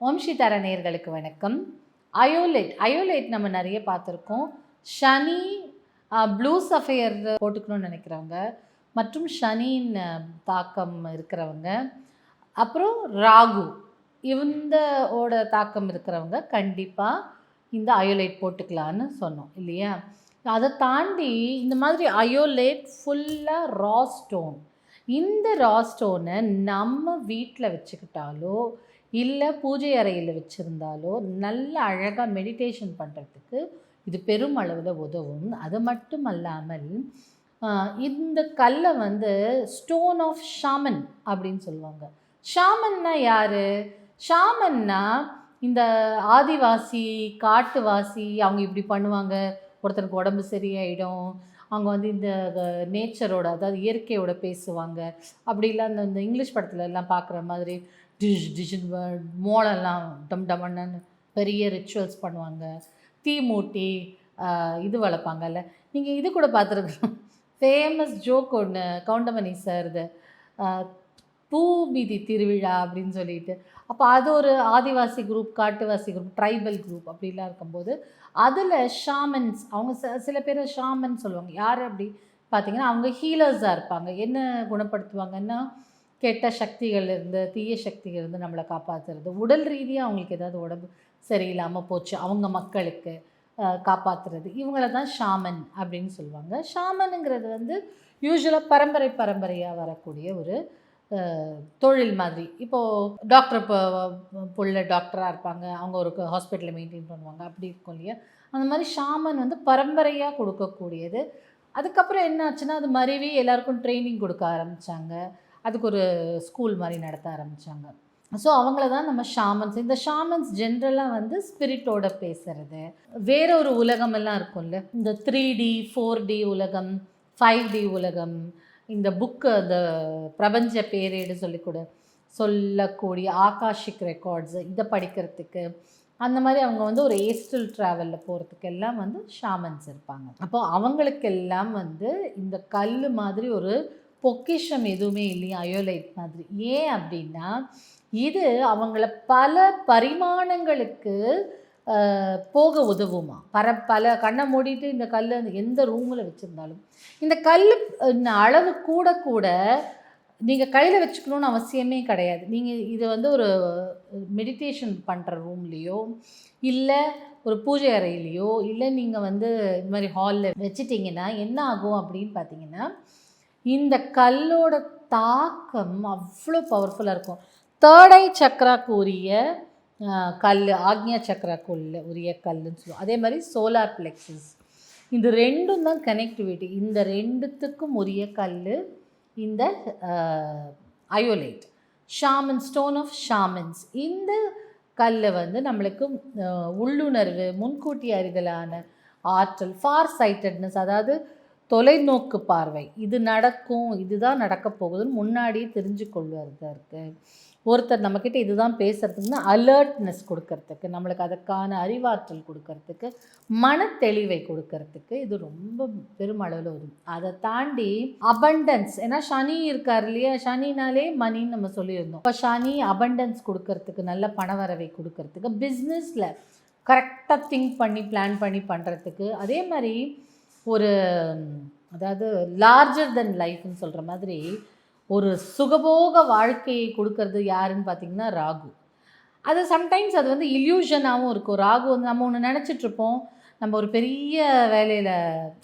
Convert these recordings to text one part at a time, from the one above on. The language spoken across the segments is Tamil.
ஓம் ஸ்ரீதார நேர்களுக்கு வணக்கம். அயோலைட் அயோலைட் நம்ம நிறைய பார்த்துருக்கோம். சனி ப்ளூ சஃபையர் போட்டுக்கணும்னு நினைக்கிறவங்க மற்றும் சனியின் தாக்கம் இருக்கிறவங்க அப்புறம் ராகு இந்த ஓட தாக்கம் இருக்கிறவங்க கண்டிப்பாக இந்த அயோலைட் போட்டுக்கலான்னு சொன்னோம் இல்லையா? அதை தாண்டி இந்த மாதிரி அயோலைட் ஃபுல்லாக ரா ஸ்டோன். இந்த ரா ஸ்டோனை நம்ம வீட்டில் வச்சுக்கிட்டாலோ இல்லை பூஜை அறையில் வச்சுருந்தாலோ நல்ல அழகாக மெடிடேஷன் பண்ணுறதுக்கு இது பெரும் அளவில் உதவும். அது மட்டும் அல்லாமல் இந்த கல்லை வந்து ஸ்டோன் ஆஃப் ஷாமன் அப்படின்னு சொல்லுவாங்க. ஷாமன்னா யார்? ஷாமன்னா இந்த ஆதிவாசி காட்டுவாசி அவங்க இப்படி பண்ணுவாங்க. ஒருத்தருக்கு உடம்பு சரியாயிடும். அவங்க வந்து இந்த நேச்சரோட அதாவது இயற்கையோட பேசுவாங்க. அப்படிலாம் இந்த இங்கிலீஷ் படத்துல எல்லாம் பார்க்குற மாதிரி டிஷ் டிஷின் மோளெல்லாம் டம் டமன்னு பெரிய ரிச்சுவல்ஸ் பண்ணுவாங்க. தீ மூட்டி இது வளர்ப்பாங்கல்ல. நீங்கள் இது கூட பார்த்துருக்கணும் ஃபேமஸ் ஜோக் ஒன்று கவுண்டமணி சார் இது. பூ மீதி திருவிழா அப்படின்னு சொல்லிட்டு. அப்போ அது ஒரு ஆதிவாசி குரூப் காட்டுவாசி குரூப் ட்ரைபல் குரூப் அப்படிலாம் இருக்கும்போது அதில் ஷாமன்ஸ் அவங்க ச- சில பேர் ஷாமன் சொல்லுவாங்க. யார் அப்படி? பார்த்தீங்கன்னா அவங்க ஹீலர்ஸாக இருப்பாங்க. என்ன குணப்படுத்துவாங்கன்னா கெட்ட சக்திகள் இருந்து தீய சக்திகள் இருந்து நம்மளை காப்பாற்றுறது உடல் ரீதியாக அவங்களுக்கு ஏதாவது உடம்பு சரியில்லாமல் போச்சு அவங்க மக்களுக்கு காப்பாற்றுறது காப்பாத்துறது. இவங்கள தான் ஷாமன் அப்படின்னு சொல்லுவாங்க. ஷாமனுங்கிறது வந்து யூஸ்வலாக பரம்பரை பரம்பரையாக வரக்கூடிய ஒரு தொழில் மாதிரி. இப்போது டாக்டர் இப்போ புள்ள டாக்டராக இருப்பாங்க. அவங்க ஒரு ஹாஸ்பிட்டலில் மெயின்டைன் பண்ணுவாங்க. அப்படி இருக்கும் இல்லையா? அந்த மாதிரி ஷாமன் வந்து பரம்பரையாக கொடுக்கக்கூடியது. அதுக்கப்புறம் என்ன ஆச்சுன்னா அது மருவி எல்லாருக்கும் ட்ரைனிங் கொடுக்க ஆரம்பித்தாங்க அதுக்கு ஒரு ஸ்கூல் மாதிரி நடத்த ஆரம்பித்தாங்க ஸோ அவங்கள தான் நம்ம ஷாமன்ஸ் இந்த ஷாமன்ஸ் ஜென்ரலாக வந்து ஸ்பிரிட்டோட பேசுறது. வேற ஒரு உலகமெல்லாம் இருக்கும்ல. இந்த த்ரீ டி ஃபோர் டி உலகம் ஃபைவ் டி உலகம் இந்த புக்கு அந்த பிரபஞ்ச பேரேடு சொல்லி கூட சொல்லக்கூடிய ஆகாஷிக் ரெக்கார்ட்ஸ் இதை படிக்கிறதுக்கு அந்த மாதிரி அவங்க வந்து ஒரு ஏஸ்டல் ட்ராவலில் போகிறதுக்கெல்லாம் வந்து ஷாமன்ஸ் இருப்பாங்க. அப்போ அவங்களுக்கெல்லாம் வந்து இந்த கல் மாதிரி ஒரு பொக்கிஷம் எதுவுமே இல்லையா? அயோலைட் மாதிரி. ஏன் அப்படின்னா இது அவங்கள பல பரிமாணங்களுக்கு போக உதவுமா? பர பல கண்ணை மூடிட்டு இந்த கல் எந்த ரூமில் வச்சுருந்தாலும். இந்த கல் அளவு கூட கூட நீங்கள் கையில் வச்சுக்கணும்னு அவசியமே கிடையாது. நீங்கள் இது வந்து ஒரு மெடிடேஷன் பண்ணுற ரூம்லேயோ இல்லை ஒரு பூஜை அறையிலையோ இல்லை நீங்கள் வந்து இந்த மாதிரி ஹாலில் வச்சுட்டிங்கன்னா என்ன ஆகும் அப்படின்னு பார்த்தீங்கன்னா இந்த கல்லோட தாக்கம் அவ்வளோ பவர்ஃபுல்லாக இருக்கும். தேர்டை சக்கராக்கு உரிய கல் ஆக்ஞா சக்கராக்கு உள்ள உரிய கல்லுன்னு சொல்லுவோம். அதே மாதிரி சோலார் பிளெக்ஸஸ் இந்த ரெண்டும் தான் கனெக்டிவிட்டி இந்த ரெண்டுத்துக்கும் உரிய கல் இந்த iolite shaman stone of shamans இந்த கல்லை வந்து நம்மளுக்கு உள்ளுணர்வு முன்கூட்டி அறிதலான ஆற்றல் ஃபார் சைட்டட்னஸ் அதாவது தொலைநோக்கு பார்வை. இது நடக்கும் இதுதான் நடக்க போகுதுன்னு முன்னாடியே தெரிஞ்சு கொள்வதற்கு ஒருத்தர் நம்மக்கிட்ட இதுதான் பேசுறதுக்குன்னா அலர்ட்னஸ் கொடுக்கறதுக்கு நம்மளுக்கு அதுக்கான அறிவாற்றல் கொடுக்கறதுக்கு மன தெளிவை கொடுக்கறதுக்கு இது ரொம்ப பெருமளவில் உதவும். அதை தாண்டி அபண்டன்ஸ் ஏன்னா சனி இருக்கார் இல்லையா? சனினாலே மணின்னு நம்ம சொல்லியிருந்தோம். இப்போ சனி அபண்டன்ஸ் கொடுக்கறதுக்கு நல்ல பணவரவை கொடுக்கறதுக்கு பிஸ்னஸில் கரெக்டாக திங்க் பண்ணி பிளான் பண்ணி பண்ணுறதுக்கு அதே மாதிரி ஒரு அதாவது லார்ஜர் தென் லைஃப்னு சொல்கிற மாதிரி ஒரு சுகபோக வாழ்க்கையை கொடுக்கறது யாருன்னு பார்த்தீங்கன்னா ராகு. அது சம்டைம்ஸ் அது வந்து இல்யூஷனாகவும் இருக்கும். ராகு வந்து நம்ம ஒன்று நினச்சிட்ருப்போம் நம்ம ஒரு பெரிய வேலையில்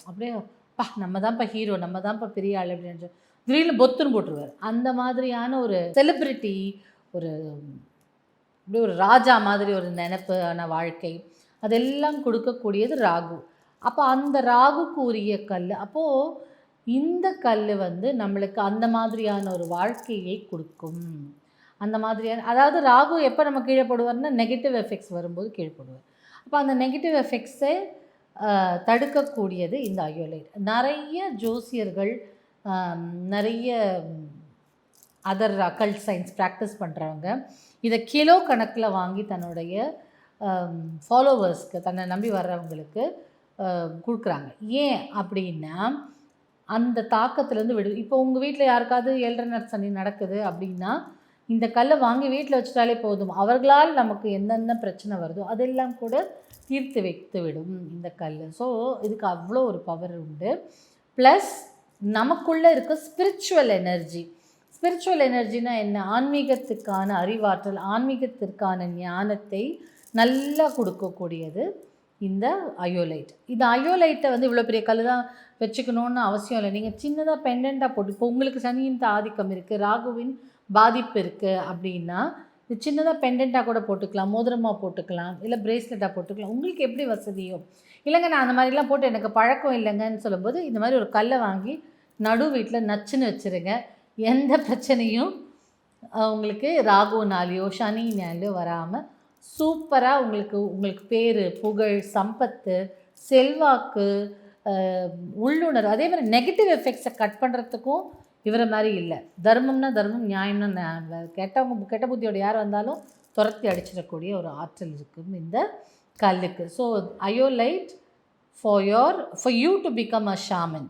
அப்படியே பா நம்ம தான்ப்பா ஹீரோ நம்ம தான்ப்பா பெரிய ஆள் அப்படின்னு திடீர்னு பொத்துன்னு போட்டுருவார். அந்த மாதிரியான ஒரு செலிப்ரிட்டி ஒரு அப்படியே ஒரு ராஜா மாதிரி ஒரு நினப்பான வாழ்க்கை அதெல்லாம் கொடுக்கக்கூடியது ராகு. அப்போ அந்த ராகுக்கு உரிய கல் அப்போது இந்த கல் வந்து நம்மளுக்கு அந்த மாதிரியான ஒரு வாழ்க்கையை கொடுக்கும். அந்த மாதிரியான அதாவது ராகு எப்போ நம்ம கீழே போடுவார்னா நெகட்டிவ் எஃபெக்ட்ஸ் வரும்போது கீழே போடுவார். அப்போ அந்த நெகட்டிவ் எஃபெக்ட்ஸை தடுக்கக்கூடியது இந்த அயோலைட் நிறைய ஜோசியர்கள் நிறைய அதர் அக்கல்ட் சயின்ஸ் ப்ராக்டிஸ் பண்ணுறவங்க இதை கிலோ கணக்கில் வாங்கி தன்னுடைய ஃபாலோவர்ஸ்க்கு தன்னை நம்பி வர்றவங்களுக்கு கொடுக்குறாங்க. ஏன் அப்படின்னா அந்த தாக்கத்துலேருந்து விடு இப்போ உங்கள் வீட்டில் யாருக்காவது ஏழரை சனி நடக்குது அப்படின்னா இந்த கல்லை வாங்கி வீட்டில் வச்சுட்டாலே போதும். அவர்களால் நமக்கு என்னென்ன பிரச்சனை வருதோ அதெல்லாம் கூட தீர்த்து வைத்து விடும் இந்த கல் ஸோ இதுக்கு அவ்வளோ ஒரு பவர் உண்டு. ப்ளஸ் நமக்குள்ளே இருக்க ஸ்பிரிச்சுவல் எனர்ஜி ஸ்பிரிச்சுவல் எனர்ஜினா என்ன? ஆன்மீகத்துக்கான அறிவாற்றல் ஆன்மீகத்திற்கான ஞானத்தை நல்லா கொடுக்கக்கூடியது. இந்த அயோலைட் இந்த அயோலைட்டை வந்து இவ்வளோ பெரிய கல் தான் வச்சுக்கணுன்னு அவசியம் இல்லை. நீங்கள் சின்னதாக பெண்டண்ட்டாக போட்டு இப்போ உங்களுக்கு சனியின் ஆதிக்கம் இருக்குது ராகுவின் பாதிப்பு இருக்குது அப்படின்னா இது சின்னதாக பெண்டண்ட்டாக கூட போட்டுக்கலாம் மோதிரமாக போட்டுக்கலாம் இல்லை பிரேஸ்லெட்டாக போட்டுக்கலாம். உங்களுக்கு எப்படி வசதியோ. இல்லைங்க நான் அந்த மாதிரிலாம் போட்டு எனக்கு பழக்கம் இல்லைங்கன்னு சொல்லும்போது இந்த மாதிரி ஒரு கல்லை வாங்கி நடு வீட்டில் நச்சுன்னு வச்சுருங்க. எந்த பிரச்சனையும் உங்களுக்கு ராகுனாலேயோ சனினாலேயோ வராமல் சூப்பராக உங்களுக்கு உங்களுக்கு பேர் புகழ் சம்பத்து செல்வாக்கு உள்ளுணர்வு அதே மாதிரி நெகட்டிவ் எஃபெக்ட்ஸை கட் பண்ணுறதுக்கும் இவரை மாதிரி இல்லை. தர்மம்னா தர்மம் நியாயம்னா கெட்டவங்க கெட்ட புத்தியோட யார் வந்தாலும் துரத்தி அடிச்சிடக்கூடிய ஒரு ஆற்றல் இருக்கும் இந்த கல்லுக்கு. So iolite for your for you to become a shaman